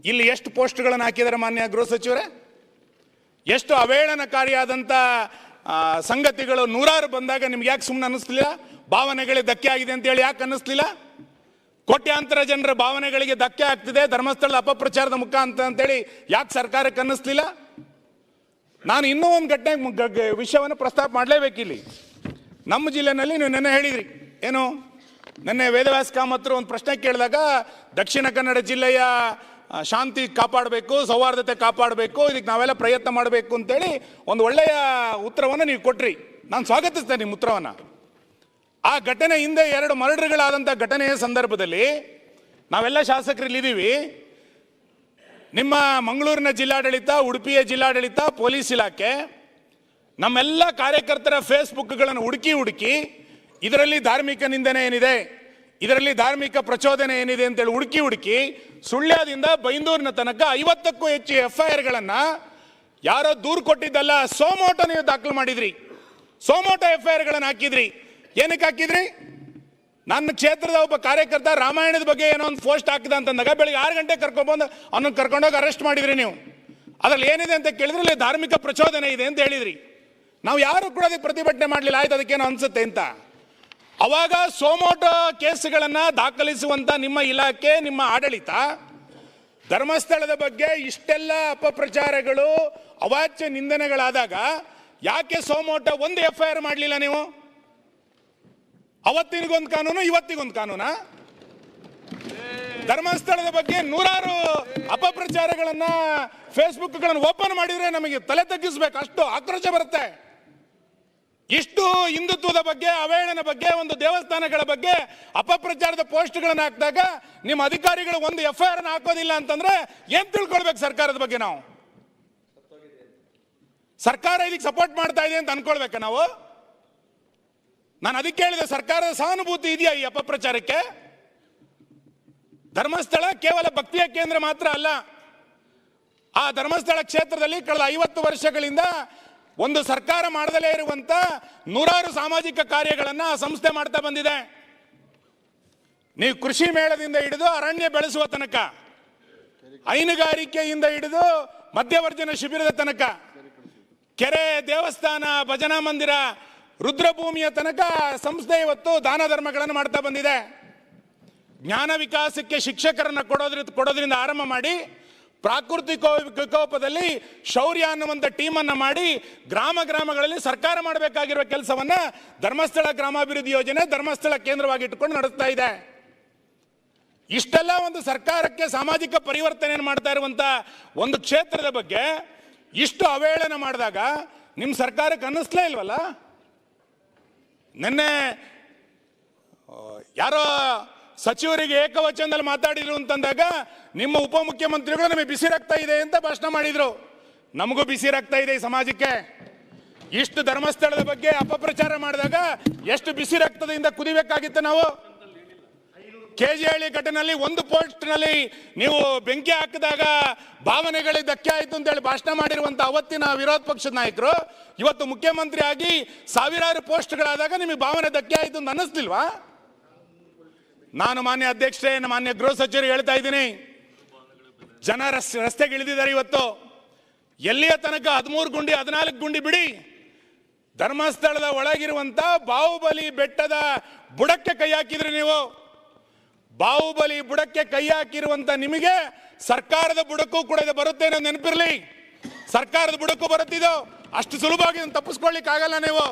ಇಲ್ಲಿ ಎಷ್ಟು ಪೋಸ್ಟ್ಗಳನ್ನು ಹಾಕಿದ್ದಾರೆ ಮಾನ್ಯ ಗೃಹ ಸಚಿವರೇ? ಎಷ್ಟು ಅವೇಳನಕಾರಿಯಾದಂಥ ಸಂಗತಿಗಳು ನೂರಾರು ಬಂದಾಗ ನಿಮ್ಗೆ ಯಾಕೆ ಸುಮ್ಮನೆ ಅನ್ನಿಸ್ಲಿಲ್ಲ? ಭಾವನೆಗಳಿಗೆ ಧಕ್ಕೆ ಆಗಿದೆ ಅಂತೇಳಿ ಯಾಕೆ ಅನ್ನಿಸ್ಲಿಲ್ಲ? ಕೋಟ್ಯಾಂತರ ಜನರ ಭಾವನೆಗಳಿಗೆ ಧಕ್ಕೆ ಆಗ್ತಿದೆ, ಧರ್ಮಸ್ಥಳದ ಅಪಪ್ರಚಾರದ ಮುಖಾಂತರ ಅಂತೇಳಿ ಯಾಕೆ ಸರ್ಕಾರಕ್ಕೆ ಅನ್ನಿಸ್ಲಿಲ್ಲ? ನಾನು ಇನ್ನೂ ಒಂದು ಘಟನೆ ವಿಷಯವನ್ನು ಪ್ರಸ್ತಾಪ ಮಾಡಲೇಬೇಕಿಲ್ಲಿ ನಮ್ಮ ಜಿಲ್ಲೆನಲ್ಲಿ ನೀವು ನೆನ್ನೆ ಹೇಳಿದ್ರಿ. ಏನು? ನೆನ್ನೆ ವೇದವ್ಯಾಸ ಕಾಮತ್ರು ಒಂದು ಪ್ರಶ್ನೆ ಕೇಳಿದಾಗ ದಕ್ಷಿಣ ಕನ್ನಡ ಜಿಲ್ಲೆಯ ಶಾಂತಿ ಕಾಪಾಡಬೇಕು, ಸೌಹಾರ್ದತೆ ಕಾಪಾಡಬೇಕು, ಇದಕ್ಕೆ ನಾವೆಲ್ಲ ಪ್ರಯತ್ನ ಮಾಡಬೇಕು ಅಂತೇಳಿ ಒಂದು ಒಳ್ಳೆಯ ಉತ್ತರವನ್ನು ನೀವು ಕೊಟ್ರಿ. ನಾನು ಸ್ವಾಗತಿಸ್ತೇನೆ ನಿಮ್ಮ ಉತ್ತರವನ್ನು. ಆ ಘಟನೆ ಹಿಂದೆ ಎರಡು ಮರ್ಡರ್ಗಳಾದಂಥ ಘಟನೆಯ ಸಂದರ್ಭದಲ್ಲಿ ನಾವೆಲ್ಲ ಶಾಸಕರಲ್ಲಿದ್ದೀವಿ. ನಿಮ್ಮ ಮಂಗಳೂರಿನ ಜಿಲ್ಲಾಡಳಿತ, ಉಡುಪಿಯ ಜಿಲ್ಲಾಡಳಿತ, ಪೊಲೀಸ್ ಇಲಾಖೆ, ನಮ್ಮೆಲ್ಲ ಕಾರ್ಯಕರ್ತರ ಫೇಸ್ಬುಕ್ಗಳನ್ನು ಹುಡುಕಿ ಹುಡುಕಿ ಇದರಲ್ಲಿ ಧಾರ್ಮಿಕ ನಿಂದನೆ ಏನಿದೆ, ಇದರಲ್ಲಿ ಧಾರ್ಮಿಕ ಪ್ರಚೋದನೆ ಏನಿದೆ ಅಂತೇಳಿ ಹುಡುಕಿ ಹುಡುಕಿ ಸುಳ್ಯದಿಂದ ಬೈಂದೂರಿನ ತನಕ ಐವತ್ತಕ್ಕೂ ಹೆಚ್ಚು ಎಫ್ ಐ ಆರ್ಗಳನ್ನು ಯಾರೋ ದೂರು ಕೊಟ್ಟಿದ್ದಲ್ಲ ಸೋಮೋಟ ನೀವು ದಾಖಲು ಮಾಡಿದ್ರಿ. ಸೋಮೋಟ ಎಫ್ ಐ ಆರ್ಗಳನ್ನು ಹಾಕಿದ್ರಿ. ಏನಕ್ಕೆ ಹಾಕಿದ್ರಿ? ನನ್ನ ಕ್ಷೇತ್ರದ ಒಬ್ಬ ಕಾರ್ಯಕರ್ತ ರಾಮಾಯಣದ ಬಗ್ಗೆ ಏನೋ ಒಂದು ಪೋಸ್ಟ್ ಹಾಕಿದ ಅಂತಂದಾಗ ಬೆಳಿಗ್ಗೆ ಆರು ಗಂಟೆ ಕರ್ಕೊಂಡ್ಬಂದು ಅವನನ್ನು ಕರ್ಕೊಂಡೋಗಿ ಅರೆಸ್ಟ್ ಮಾಡಿದ್ರಿ ನೀವು. ಅದ್ರಲ್ಲಿ ಏನಿದೆ ಅಂತ ಕೇಳಿದ್ರೆ? ಅಲ್ಲಿ ಧಾರ್ಮಿಕ ಪ್ರಚೋದನೆ ಇದೆ ಅಂತ ಹೇಳಿದ್ರಿ. ನಾವು ಯಾರು ಕೂಡ ಅದಕ್ಕೆ ಪ್ರತಿಭಟನೆ ಮಾಡಲಿಲ್ಲ, ಆಯ್ತು ಅದಕ್ಕೇನು ಅನ್ಸುತ್ತೆ ಅಂತ. ಅವಾಗ ಸೋಮೋಟೋ ಕೇಸುಗಳನ್ನು ದಾಖಲಿಸುವಂತ ನಿಮ್ಮ ಇಲಾಖೆ, ನಿಮ್ಮ ಆಡಳಿತ ಧರ್ಮಸ್ಥಳದ ಬಗ್ಗೆ ಇಷ್ಟೆಲ್ಲ ಅಪಪ್ರಚಾರಗಳು ಅವಾಚ್ಯ ನಿಂದನೆಗಳಾದಾಗ ಯಾಕೆ ಸೋಮೋಟ ಒಂದು ಎಫ್ ಐ ಆರ್ ಮಾಡಲಿಲ್ಲ ನೀವು? ಅವತ್ತಿನಿಗೊಂದು ಕಾನೂನು, ಇವತ್ತಿಗೊಂದು ಕಾನೂನಾ? ಧರ್ಮಸ್ಥಳದ ಬಗ್ಗೆ ನೂರಾರು ಅಪಪ್ರಚಾರಗಳನ್ನ ಫೇಸ್ಬುಕ್ಗಳನ್ನು ಓಪನ್ ಮಾಡಿದ್ರೆ ನಮಗೆ ತಲೆ ತಗ್ಗಿಸ್ಬೇಕು. ಅಷ್ಟು ಆಕ್ರೋಶ ಬರುತ್ತೆ. ಇಷ್ಟು ಹಿಂದುತ್ವದ ಬಗ್ಗೆ ಅವಹೇಳನ ಬಗ್ಗೆ, ಒಂದು ದೇವಸ್ಥಾನಗಳ ಬಗ್ಗೆ ಅಪಪ್ರಚಾರದ ಪೋಸ್ಟ್ಗಳನ್ನು ಹಾಕಿದಾಗ ನಿಮ್ಮ ಅಧಿಕಾರಿಗಳು ಒಂದು ಎಫ್ ಐ ಆರ್ ಹಾಕೋದಿಲ್ಲ ಅಂತಂದ್ರೆ ಏನ್ ತಿಳ್ಕೊಳ್ಬೇಕು ಸರ್ಕಾರದ ಬಗ್ಗೆ ನಾವು? ಸರ್ಕಾರ ಇದಕ್ಕೆ ಸಪೋರ್ಟ್ ಮಾಡ್ತಾ ಇದೆ ಅಂತ ಅನ್ಕೊಳ್ಬೇಕ ನಾವು? ನಾನು ಅದಕ್ಕೆ ಹೇಳಿದೆ, ಸರ್ಕಾರದ ಸಹಾನುಭೂತಿ ಇದೆಯಾ ಈ ಅಪಪ್ರಚಾರಕ್ಕೆ? ಧರ್ಮಸ್ಥಳ ಕೇವಲ ಭಕ್ತಿಯ ಕೇಂದ್ರ ಮಾತ್ರ ಅಲ್ಲ, ಆ ಧರ್ಮಸ್ಥಳ ಕ್ಷೇತ್ರದಲ್ಲಿ ಕಳೆದ ಐವತ್ತು ವರ್ಷಗಳಿಂದ ಒಂದು ಸರ್ಕಾರ ಮಾಡದಲೇ ಇರುವಂತ ನೂರಾರು ಸಾಮಾಜಿಕ ಕಾರ್ಯಗಳನ್ನು ಆ ಸಂಸ್ಥೆ ಮಾಡ್ತಾ ಬಂದಿದೆ. ನೀವು ಕೃಷಿ ಮೇಳದಿಂದ ಹಿಡಿದು ಅರಣ್ಯ ಬೆಳೆಸುವ ತನಕ, ಹೈನುಗಾರಿಕೆಯಿಂದ ಹಿಡಿದು ಮಧ್ಯವರ್ಜನ ಶಿಬಿರದ ತನಕ, ಕೆರೆ ದೇವಸ್ಥಾನ, ಭಜನಾ ಮಂದಿರ ರುದ್ರಭೂಮಿಯ ತನಕ ಸಂಸ್ಥೆ ಇವತ್ತು ದಾನ ಧರ್ಮಗಳನ್ನು ಮಾಡ್ತಾ ಬಂದಿದೆ. ಜ್ಞಾನ ವಿಕಾಸಕ್ಕೆ ಶಿಕ್ಷಕರನ್ನ ಕೊಡೋದ್ರ, ಕೊಡೋದ್ರಿಂದ ಆರಂಭ ಮಾಡಿ, ಪ್ರಾಕೃತಿಕ ವಿಕೋಪದಲ್ಲಿ ಶೌರ್ಯ ಅನ್ನುವಂಥ ಟೀಮನ್ನು ಮಾಡಿ ಗ್ರಾಮ ಗ್ರಾಮಗಳಲ್ಲಿ ಸರ್ಕಾರ ಮಾಡಬೇಕಾಗಿರುವ ಕೆಲಸವನ್ನ ಧರ್ಮಸ್ಥಳ ಗ್ರಾಮಾಭಿವೃದ್ಧಿ ಯೋಜನೆ ಧರ್ಮಸ್ಥಳ ಕೇಂದ್ರವಾಗಿ ಇಟ್ಟುಕೊಂಡು ನಡೆಸ್ತಾ ಇದೆ. ಇಷ್ಟೆಲ್ಲ ಒಂದು ಸರ್ಕಾರಕ್ಕೆ ಸಾಮಾಜಿಕ ಪರಿವರ್ತನೆಯನ್ನು ಮಾಡ್ತಾ ಇರುವಂಥ ಒಂದು ಕ್ಷೇತ್ರದ ಬಗ್ಗೆ ಇಷ್ಟು ಅವಹೇಳನ ಮಾಡಿದಾಗ ನಿಮ್ಮ ಸರ್ಕಾರಕ್ಕೆ ಅನ್ನಿಸ್ಲೇ ಇಲ್ವಲ್ಲ? ನಿನ್ನೆ ಯಾರೋ ಸಚಿವರಿಗೆ ಏಕವಚನದಲ್ಲಿ ಮಾತಾಡಿದ್ರು ಅಂತಂದಾಗ ನಿಮ್ಮ ಉಪಮುಖ್ಯಮಂತ್ರಿಗಳು ನಮಗೆ ಬಿಸಿ ರಕ್ತ ಇದೆ ಅಂತ ಭಾಷಣ ಮಾಡಿದ್ರು. ನಮಗೂ ಬಿಸಿ ರಕ್ತ ಇದೆ ಈ ಸಮಾಜಕ್ಕೆ. ಇಷ್ಟು ಧರ್ಮಸ್ಥಳದ ಬಗ್ಗೆ ಅಪಪ್ರಚಾರ ಮಾಡಿದಾಗ ಎಷ್ಟು ಬಿಸಿ ರಕ್ತದಿಂದ ಕುದಿಬೇಕಾಗಿತ್ತು ನಾವು? ಕೆಜಿಹಳ್ಳಿ ಘಟನೆಯಲ್ಲಿ ಒಂದು ಪೋಸ್ಟ್ನಲ್ಲಿ ನೀವು ಬೆಂಕಿ ಹಾಕಿದಾಗ ಭಾವನೆಗಳಿಗೆ ಧಕ್ಕೆ ಆಯಿತು ಅಂತೇಳಿ ಭಾಷಣ ಮಾಡಿರುವಂಥ ಅವತ್ತಿನ ವಿರೋಧ ಪಕ್ಷದ ನಾಯಕರು, ಇವತ್ತು ಮುಖ್ಯಮಂತ್ರಿ ಆಗಿ ಸಾವಿರಾರು ಪೋಸ್ಟ್ಗಳಾದಾಗ ನಿಮಗೆ ಭಾವನೆ ಧಕ್ಕೆ ಆಯಿತು ಅಂತ ಅನ್ನಿಸ್ತಿಲ್ವಾ ನಾನು ಮಾನ್ಯ ಅಧ್ಯಕ್ಷರೇ ಮಾನ್ಯ ಗೃಹ ಸಚಿವರು ಹೇಳ್ತಾ ಇದ್ದೀನಿ. ಜನ ರಸ್, ರಸ್ತೆಗೆ ಇಳಿದಿದ್ದಾರೆ ಇವತ್ತು. ಎಲ್ಲಿಯ ತನಕ ಹದಿಮೂರು ಗುಂಡಿ, ಹದಿನಾಲ್ಕು ಗುಂಡಿ ಬಿಡಿ. ಧರ್ಮಸ್ಥಳದ ಒಳಗಿರುವಂತ ಬಾಹುಬಲಿ ಬೆಟ್ಟದ ಬುಡಕ್ಕೆ ಕೈ ಹಾಕಿದ್ರಿ ನೀವು. ಬಾಹುಬಲಿ ಬುಡಕ್ಕೆ ಕೈ ಹಾಕಿರುವಂತ ನಿಮಗೆ ಸರ್ಕಾರದ ಬುಡಕ್ಕೂ ಕೂಡ ಇದು ಬರುತ್ತೆ ಅನ್ನೋ ನೆನಪಿರ್ಲಿ. ಸರ್ಕಾರದ ಬುಡಕ್ಕೂ ಬರುತ್ತಿದ್ದು ಅಷ್ಟು ಸುಲಭವಾಗಿ ಇದನ್ನ ತಪ್ಪಿಸ್ಕೊಳ್ಳಿಕ್ ಆಗಲ್ಲ ನೀವು.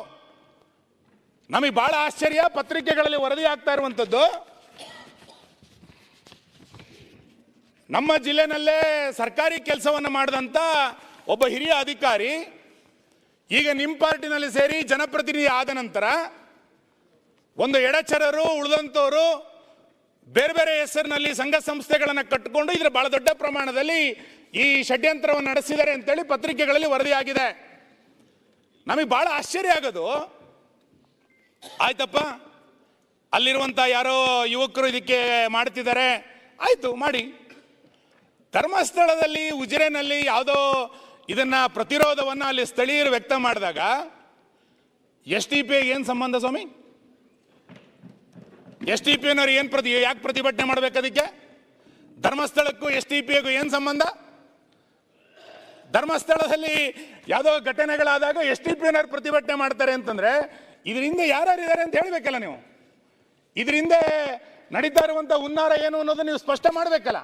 ನಮಗೆ ಬಹಳ ಆಶ್ಚರ್ಯ ಪತ್ರಿಕೆಗಳಲ್ಲಿ ವರದಿ ಆಗ್ತಾ ಇರುವಂತದ್ದು. ನಮ್ಮ ಜಿಲ್ಲೆನಲ್ಲೇ ಸರ್ಕಾರಿ ಕೆಲಸವನ್ನು ಮಾಡಿದಂತ ಒಬ್ಬ ಹಿರಿಯ ಅಧಿಕಾರಿ, ಈಗ ನಿಮ್ಮ ಪಾರ್ಟಿನಲ್ಲಿ ಸೇರಿ ಜನಪ್ರತಿನಿಧಿ ಆದ ನಂತರ ಒಂದು ಎಡಚರರು ಉಳಿದಂಥವರು ಬೇರೆ ಬೇರೆ ಹೆಸರಿನಲ್ಲಿ ಸಂಘ ಸಂಸ್ಥೆಗಳನ್ನು ಕಟ್ಟಿಕೊಂಡು ಇದರ ಬಹಳ ದೊಡ್ಡ ಪ್ರಮಾಣದಲ್ಲಿ ಈ ಷಡ್ಯಂತ್ರವನ್ನು ನಡೆಸಿದ್ದಾರೆ ಅಂತೇಳಿ ಪತ್ರಿಕೆಗಳಲ್ಲಿ ವರದಿಯಾಗಿದೆ. ನಮಗೆ ಬಹಳ ಆಶ್ಚರ್ಯ ಆಗೋದು. ಆಯ್ತಪ್ಪ ಅಲ್ಲಿರುವಂಥ ಯಾರೋ ಯುವಕರು ಇದಕ್ಕೆ ಮಾಡ್ತಿದ್ದಾರೆ. ಆಯಿತು, ಮಾಡಿ. ಧರ್ಮಸ್ಥಳದಲ್ಲಿ, ಉಜಿರೆನಲ್ಲಿ ಯಾವುದೋ ಇದನ್ನ ಪ್ರತಿರೋಧವನ್ನ ಅಲ್ಲಿ ಸ್ಥಳೀಯರು ವ್ಯಕ್ತ ಮಾಡಿದಾಗ ಎಸ್ ಟಿ ಪಿ ಏನು ಸಂಬಂಧ ಸ್ವಾಮಿ? ಎಸ್ ಟಿ ಪಿ ಏನು ಪ್ರತಿ ಯಾಕೆ ಪ್ರತಿಭಟನೆ ಮಾಡ್ಬೇಕು ಅದಕ್ಕೆ? ಧರ್ಮಸ್ಥಳಕ್ಕೂ ಎಸ್ ಟಿ ಪಿಗೂ ಏನು ಸಂಬಂಧ? ಧರ್ಮಸ್ಥಳದಲ್ಲಿ ಯಾವುದೋ ಘಟನೆಗಳಾದಾಗ ಎಸ್ ಟಿ ಪಿ ಪ್ರತಿಭಟನೆ ಮಾಡ್ತಾರೆ ಅಂತಂದ್ರೆ, ಇದರಿಂದ ಯಾರ್ಯಾರು ಇದ್ದಾರೆ ಅಂತ ಹೇಳ್ಬೇಕಲ್ಲ ನೀವು. ಇದರಿಂದ ನಡೀತಾ ಇರುವಂಥ ಹುನ್ನಾರ ಏನು ಅನ್ನೋದು ನೀವು ಸ್ಪಷ್ಟ ಮಾಡಬೇಕಲ್ಲ.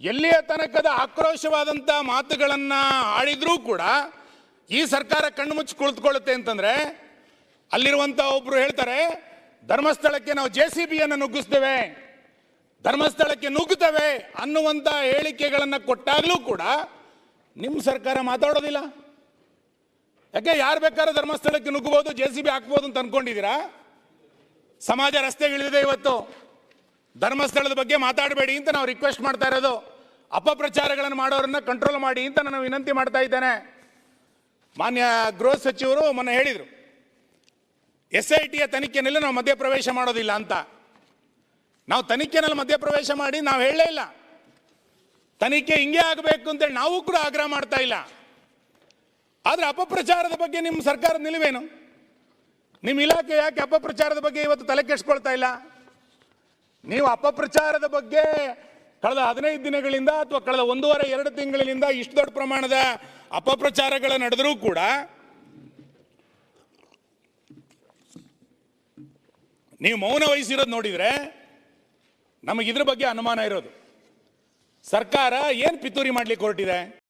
ಎಲ್ಲಿಯ ತನಕದ ಆಕ್ರೋಶವಾದಂಥ ಮಾತುಗಳನ್ನ ಆಡಿದ್ರೂ ಕೂಡ ಈ ಸರ್ಕಾರ ಕಣ್ಣು ಮುಚ್ಚಿ ಕುಳಿತುಕೊಳ್ಳುತ್ತೆ ಅಂತಂದ್ರೆ, ಅಲ್ಲಿರುವಂತ ಒಬ್ಬರು ಹೇಳ್ತಾರೆ ಧರ್ಮಸ್ಥಳಕ್ಕೆ ನಾವು ಜೆ ಸಿ ಬಿಯನ್ನು ನುಗ್ಗಿಸ್ತೇವೆ. ಧರ್ಮಸ್ಥಳಕ್ಕೆ ನುಗ್ಗುತ್ತವೆ ಅನ್ನುವಂಥ ಹೇಳಿಕೆಗಳನ್ನು ಕೊಟ್ಟಾಗಲೂ ಕೂಡ ನಿಮ್ಮ ಸರ್ಕಾರ ಮಾತಾಡೋದಿಲ್ಲ. ಯಾಕೆ, ಯಾರು ಬೇಕಾದ್ರೂ ಧರ್ಮಸ್ಥಳಕ್ಕೆ ನುಗ್ಗಬಹುದು, ಜೆ ಸಿ ಬಿ ಹಾಕ್ಬೋದು ಅಂತ ಅನ್ಕೊಂಡಿದ್ದೀರಾ? ಸಮಾಜ ರಸ್ತೆಗಳಿದೆ ಇವತ್ತು. ಧರ್ಮಸ್ಥಳದ ಬಗ್ಗೆ ಮಾತಾಡಬೇಡಿ ಅಂತ ನಾವು ರಿಕ್ವೆಸ್ಟ್ ಮಾಡ್ತಾ ಇರೋದು. ಅಪಪ್ರಚಾರಗಳನ್ನು ಮಾಡೋರನ್ನ ಕಂಟ್ರೋಲ್ ಮಾಡಿ ಅಂತ ನಾನು ವಿನಂತಿ ಮಾಡ್ತಾ ಇದ್ದೇನೆ. ಮಾನ್ಯ ಗೃಹ ಸಚಿವರು ಮೊನ್ನೆ ಹೇಳಿದರು. ಎಸ್ ಐ ಟಿಯ ತನಿಖೆನಲ್ಲಿ ನಾವು ಮಧ್ಯಪ್ರವೇಶ ಮಾಡೋದಿಲ್ಲ ಅಂತ. ನಾವು ತನಿಖೆನಲ್ಲಿ ಮಧ್ಯಪ್ರವೇಶ ಮಾಡಿ ನಾವು ಹೇಳಲೇ ಇಲ್ಲ. ತನಿಖೆ ಹಿಂಗೆ ಆಗಬೇಕು ಅಂತೇಳಿ ನಾವು ಕೂಡ ಆಗ್ರಹ ಮಾಡ್ತಾ ಇಲ್ಲ. ಆದರೆ ಅಪಪ್ರಚಾರದ ಬಗ್ಗೆ ನಿಮ್ಮ ಸರ್ಕಾರದ ನಿಲುವೇನು? ನಿಮ್ಮ ಇಲಾಖೆ ಯಾಕೆ ಅಪಪ್ರಚಾರದ ಬಗ್ಗೆ ಇವತ್ತು ತಲೆ ಕೆಡಿಸ್ಕೊಳ್ತಾ ಇಲ್ಲ? ನೀವು ಅಪಪ್ರಚಾರದ ಬಗ್ಗೆ ಕಳೆದ ಹದಿನೈದು ದಿನಗಳಿಂದ ಅಥವಾ ಕಳೆದ ಒಂದೂವರೆ, ಎರಡು ತಿಂಗಳಿನಿಂದ ಇಷ್ಟು ದೊಡ್ಡ ಪ್ರಮಾಣದ ಅಪಪ್ರಚಾರಗಳು ನಡೆದರೂ ಕೂಡ ನೀವು ಮೌನ ವಹಿಸಿರೋದು ನೋಡಿದ್ರೆ ನಮಗೆ ಇದ್ರ ಬಗ್ಗೆ ಅನುಮಾನ ಇರೋದು. ಸರ್ಕಾರ ಏನು ಪಿತೂರಿ ಮಾಡ್ಲಿಕ್ಕೆ ಹೊರಟಿದೆ?